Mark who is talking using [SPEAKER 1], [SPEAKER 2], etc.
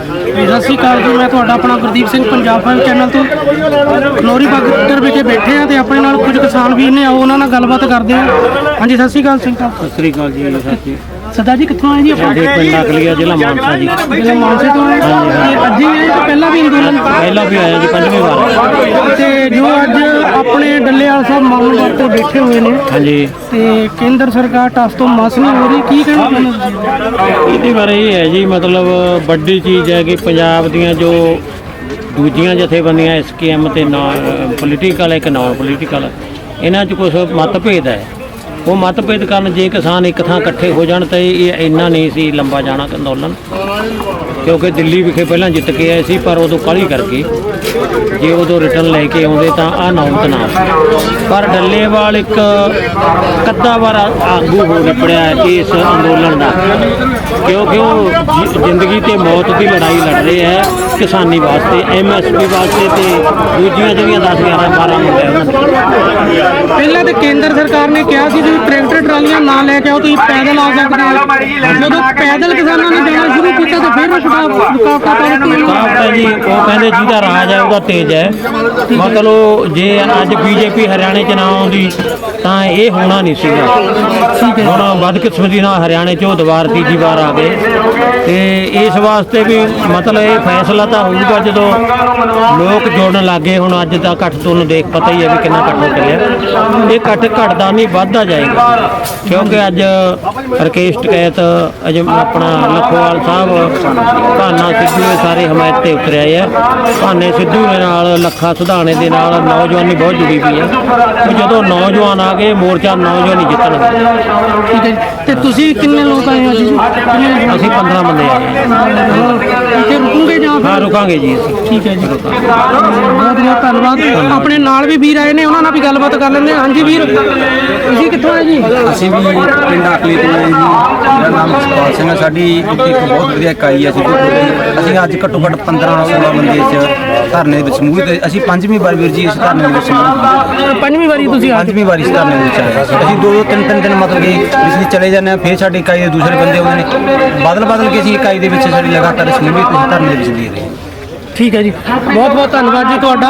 [SPEAKER 1] ਸਤਿ ਸ਼੍ਰੀ ਅਕਾਲ ਜੀ ਮੈਂ ਤੁਹਾਡਾ ਆਪਣਾ ਗੁਰਦੀਪ ਸਿੰਘ ਪੰਜਾਬ ਫਾਈਵ ਚੈਨਲ ਤੋਂ। ਲੋਰੀ ਬਾਗਰ ਵਿਖੇ ਬੈਠੇ ਆ ਤੇ ਆਪਣੇ ਨਾਲ ਕੁਝ ਕਿਸਾਨ ਵੀਰ ਨੇ ਆਓ ਉਹਨਾਂ ਨਾਲ ਗੱਲਬਾਤ ਕਰਦੇ ਆ ਹਾਂਜੀ ਸਤਿ ਸ਼੍ਰੀ ਅਕਾਲ ਸਿੰਘ ਸਾਹਿਬ
[SPEAKER 2] ਸਤਿ ਸ੍ਰੀ ਅਕਾਲ ਜੀ
[SPEAKER 1] ਸਰਦਾਰ ਜੀ ਕਿੱਥੋਂ ਆਏ ਜੀ ਆਪਾਂ?
[SPEAKER 2] ਸਾਡੇ ਪਿੰਡ ਅਕਲੀਆ ਜ਼ਿਲ੍ਹਾ ਮਾਨਸਾ ਜੀ।
[SPEAKER 1] ਜ਼ਿਲ੍ਹਾ ਮਾਨਸੇ ਤੋਂ ਆਏ ਤੇ ਅੱਜ ਹੀ। ਆਏ ਤੇ ਪਹਿਲਾਂ ਵੀ ਅੰਦੋਲਨ
[SPEAKER 2] ਪਹਿਲਾਂ ਵੀ ਆਇਆ ਜੀ ਪੰਜਵੀਂ ਵਾਰ।
[SPEAKER 1] ਤੇ ਬੈਠੇ ਹੋਏ ਨੇ।
[SPEAKER 2] ਹਾਂਜੀ।
[SPEAKER 1] ਤੇ ਕੇਂਦਰ ਸਰਕਾਰ ਟਸ ਤੋਂ ਮਸ ਨਹੀਂ ਹੋ ਰਹੀ ਕੀ ਕਹਿਣਾ ਚਾਹੁੰਦੇ
[SPEAKER 2] ਇਹਦੇ ਬਾਰੇ ਇਹ ਹੈ ਜੀ ਮਤਲਬ ਵੱਡੀ ਚੀਜ਼ ਹੈ ਕਿ ਪੰਜਾਬ ਦੀਆਂ ਜੋ ਦੂਜੀਆਂ ਜਥੇਬੰਦੀਆਂ ਐਸਕੇਐਮ ਤੇ ਪੋਲੀਟੀਕਲ ਇੱਕ ਨਾਨ ਪੋਲੀਟੀਕਲ ਇਹਨਾਂ 'ਚ ਕੁਝ ਮਤਭੇਦ ਹੈ। ਉਹ ਮਤਭੇਦ ਕਾਰਨ ਜੇ ਕਿਸਾਨ ਇੱਕ ਥਾਂ ਇਕੱਠੇ ਹੋ ਜਾਣ ਤਾਂ ਇਹ ਇੰਨਾ ਨਹੀਂ ਸੀ ਲੰਬਾ ਜਾਣਾ ਅੰਦੋਲਨ ਕਿਉਂਕਿ ਦਿੱਲੀ ਵਿਖੇ ਪਹਿਲਾਂ ਜਿੱਤ ਕੇ ਆਏ ਸੀ ਪਰ ਉਦੋਂ ਕਾਹਲੀ ਕਰਕੇ ਜੇ ਉਦੋਂ ਰਿਟਰਨ ਲੈ ਕੇ ਆਉਂਦੇ ਤਾਂ ਆ ਨੌਬਤ ਨਾ ਪਰ ਡੱਲੇਵਾਲ ਇੱਕ ਕੱਦਾ ਆਗੂ ਹੋ ਨਿਪੜਿਆ ਇਸ ਅੰਦੋਲਨ ਦਾ। ਕਿਉਂਕਿ ਉਹ ਜ਼ਿੰਦਗੀ ਤੇ ਮੌਤ ਦੀ ਲੜਾਈ ਲੜ ਰਹੇ ਹੈ ਕਿਸਾਨੀ ਵਾਸਤੇ ਐਮਐਸਪੀ ਵਾਸਤੇ ਤੇ ਦੂਜੀਆਂ ਜਿਹੜੀਆਂ 10 11 12 ਮੁੱਦੇ
[SPEAKER 1] ਪਹਿਲਾਂ ਤੇ ਕੇਂਦਰ ਸਰਕਾਰ ਨੇ ਕਿਹਾ ਸੀ ਤੁਸੀਂ ਟਰੈਕਟਰ ਟਰਾਲੀਆਂ ਨਾ ਲੈ ਕੇ ਆਓ, ਤੁਸੀਂ ਪੈਦਲ ਆ ਸਕਦੇ ਹੋ। ਜਦੋਂ ਪੈਦਲ ਕਿਸਾਨਾਂ ਨੇ ਤਾਂ
[SPEAKER 2] ਜੀ ਉਹ ਕਹਿੰਦੇ ਜਿਹਦਾ ਰਾਜ ਹੈ ਉਹਦਾ ਤੇਜ ਹੈ। ਮਤਲਬ ਜੇ ਅੱਜ ਬੀਜੇਪੀ ਹਰਿਆਣੇ ਚ ਨਾ ਆਉਂਦੀ ਤਾਂ ਇਹ ਹੋਣਾ ਨਹੀਂ ਸੀਗਾ। ਹੁਣ ਬਦਕਿਸਮਤੀ ਨਾਲ ਹਰਿਆਣੇ ਚ ਦੁਬਾਰ ਤੀਜੀ ਵਾਰ ਆ ਗਏ। ਤੇ ਇਸ ਵਾਸਤੇ ਵੀ ਮਤਲਬ ਇਹ ਫੈਸਲਾ ਤਾਂ ਹੋਊਗਾ ਜਦੋਂ ਲੋਕ ਜੁੜਨ ਲੱਗੇ ਹੁਣ ਅੱਜ ਦਾ ਇਕੱਠ ਤੁਹਾਨੂੰ ਦੇਖ ਪਤਾ ਹੀ ਹੈ ਵੀ ਕਿੰਨਾ ਇਕੱਠ ਹੋ ਚੱਲਿਆ। ਇਹ ਇਕੱਠ ਘਟਦਾ ਨਹੀਂ ਵੱਧਦਾ ਜਾਏਗਾ। ਕਿਉਂਕਿ ਅੱਜ ਰਕੇਸ਼ ਟਕੈਤ ਅਜ ਆਪਣਾ ਲਖੋਵਾਲ ਸਾਹਿਬ ਭਾਨਾ ਸਿੱਧੂ ਦੇ ਸਾਰੇ ਹਮਾਇਤ ਤੇ ਉਤਰਿਆ ਹੈ ਭਾਨੇ ਸਿੱਧੂ ਦੇ ਨਾਲ ਲੱਖਾ ਸੁਧਾਣੇ ਦੇ ਨਾਲ ਨੌਜਵਾਨੀ ਬਹੁਤ ਜੁੜੀ ਪਈ ਹੈ ਉਹ ਜਦੋਂ ਨੌਜਵਾਨ ਆ ਗਏ ਮੋਰਚਾ ਨੌਜਵਾਨ ਹੀ ਜਿੱਤਣਗੇ
[SPEAKER 1] ਠੀਕ ਹੈ। ਤੇ ਤੁਸੀਂ ਕਿੰਨੇ ਲੋਕ ਆਏ ਹੋ ਜੀ?
[SPEAKER 2] ਅਸੀਂ 15 ਬੰਦੇ ਆਏ ਹਾਂ।
[SPEAKER 1] ਇੱਥੇ ਰੁਕੋਗੇ ਜਾਂ
[SPEAKER 2] ਹਾਂ
[SPEAKER 1] ਫਿਰ
[SPEAKER 2] ਰੁਕਾਂਗੇ ਜੀ ਅਸੀਂ।
[SPEAKER 1] ਠੀਕ ਹੈ ਜੀ। ਬਹੁਤ ਬਹੁਤ ਧੰਨਵਾਦ। ਆਪਣੇ ਨਾਲ ਵੀ ਵੀਰ ਆਏ ਨੇ ਉਹਨਾਂ ਨਾਲ ਵੀ ਗੱਲਬਾਤ ਕਰ ਲੈਂਦੇ ਹਾਂ। ਹਾਂਜੀ ਵੀਰ ਤੁਸੀਂ ਕਿੱਥੋਂ ਆਏ ਜੀ?
[SPEAKER 3] ਅਸੀਂ ਵੀ ਪਿੰਡ ਆਕਲੀ ਤੋਂ ਆਏ ਜੀ। ਮੇਰਾ ਨਾਮ ਸੁਖਪਾਲ ਸਿੰਘ ਹੈ। ਸਾਡੀ ਇੱਕ ਬਹੁਤ ਵਧੀਆ ਇਕਾਈ ਹੈ। ਸਿੱਧੂ ਦੀ ਅਸੀਂ ਅੱਜ ਘੱਟੋ ਘੱਟ 15 16 ਬੰਦੇ ਇਸ ਧਰਨੇ ਦੇ ਵਿੱਚ ਸਮੂਹ ਤੇ ਅਸੀਂ ਪੰਜਵੀਂ ਵਾਰ ਵੀਰ ਜੀ ਇਸ ਧਰਨੇ ਵਿੱਚ ਸਮੂਹ
[SPEAKER 1] ਪੰਜਵੀਂ ਵਾਰੀ ਤੁਸੀਂ ਆ
[SPEAKER 3] ਪੰਜਵੀਂ ਵਾਰ ਇਸ ਧਰਨੇ ਵਿੱਚ ਆਏ ਅਸੀਂ ਦੋ ਦੋ ਤਿੰਨ ਤਿੰਨ ਦਿਨ ਮਤਲਬ ਕਿ ਅਸੀਂ ਚਲੇ ਜਾਂਦੇ ਹਾਂ। ਫਿਰ ਸਾਡੀ ਇਕਾਈ ਦੇ ਦੂਸਰੇ ਬੰਦੇ ਆਉਂਦੇ ਨੇ। ਬਦਲ ਬਦਲ ਕੇ ਅਸੀਂ ਇਕਾਈ ਦੇ ਵਿੱਚ ਸਾਡੀ ਲਗਾਤਾਰ ਇਸ ਧਰਨੇ ਵਿੱਚ ਦੇ ਰਹੇ ਹਾਂ।
[SPEAKER 1] ਠੀਕ ਹੈ ਜੀ। ਬਹੁਤ ਬਹੁਤ ਧੰਨਵਾਦ ਜੀ ਤੁਹਾਡਾ।